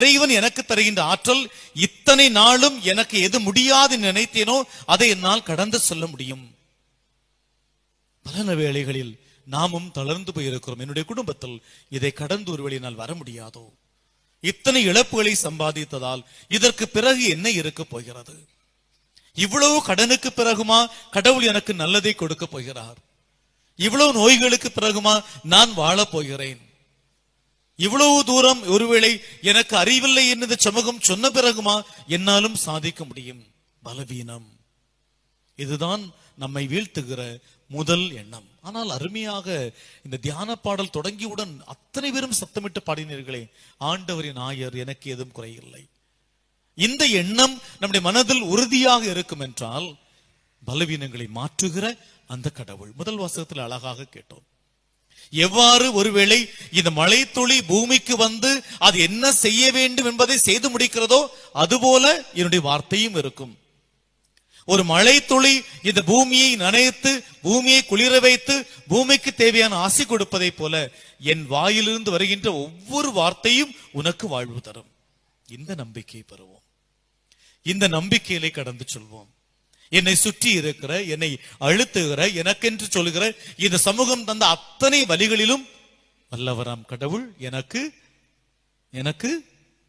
இறைவன் எனக்கு தருகின்ற ஆற்றல் இத்தனை நாளும் எனக்கு எது முடியாது நினைத்தேனோ அதை என்னால் கடந்து செல்ல முடியும். பல வேளைகளில் நாமும் தளர்ந்து போயிருக்கிறோம். என்னுடைய குடும்பத்தில் இதை கடந்து ஒரு வழியினால் வர முடியாதோ? இத்தனை இழப்புகளை சம்பாதித்ததால் இதற்கு பிறகு என்ன இருக்க போகிறது? இவ்வளவு கடனுக்கு பிறகுமா கடவுள் எனக்கு நல்லதை கொடுக்க போகிறார்? இவ்வளவு நோய்களுக்கு பிறகுமா நான் வாழப் போகிறேன்? இவ்வளவு தூரம் ஒருவேளை எனக்கு அறிவில்லை என்னது சமூகம் சொன்ன பிறகுமா என்னாலும் சாதிக்க முடியும். பலவீனம். இதுதான் நம்மை வீழ்த்துகிற முதல் எண்ணம். ஆனால் அருமையாக இந்த தியான பாடல் தொடங்கியவுடன் அத்தனை பேரும் சத்தமிட்டு பாடினீர்களே. ஆண்டவரின் ஆயர் எனக்கு எதுவும் குறையில்லை. இந்த எண்ணம் நம்முடைய மனதில் உறுதியாக இருக்கும் என்றால் பலவீனங்களை மாற்றுகிற அந்த கடவுள். முதல் வாசகத்தில் அழகாக கேட்டோம். எவ்வாறு ஒருவேளை இந்த மழைத்துளி பூமிக்கு வந்து அது என்ன செய்ய வேண்டும் என்பதை செய்து முடிக்கிறதோ அதுபோல என்னுடைய வார்த்தையும் இருக்கும். ஒரு மழை துளி இந்த பூமியை நனைத்து பூமியை குளிர வைத்து பூமிக்கு தேவையான ஆசை கொடுப்பதைப் போல என் வாயிலிருந்து வருகின்ற ஒவ்வொரு வார்த்தையும் உனக்கு வாழ்வு தரும். இந்த நம்பிக்கையை பெறுவோம். இந்த நம்பிக்கையிலே கடந்து சொல்வோம். என்னை சுற்றி இருக்கிற என்னை அழுத்துகிற எனக்கென்று சொல்லுகிற இந்த சமூகம் தந்த அத்தனை வழிகளிலும் வல்லவராம் கடவுள் எனக்கு எனக்கு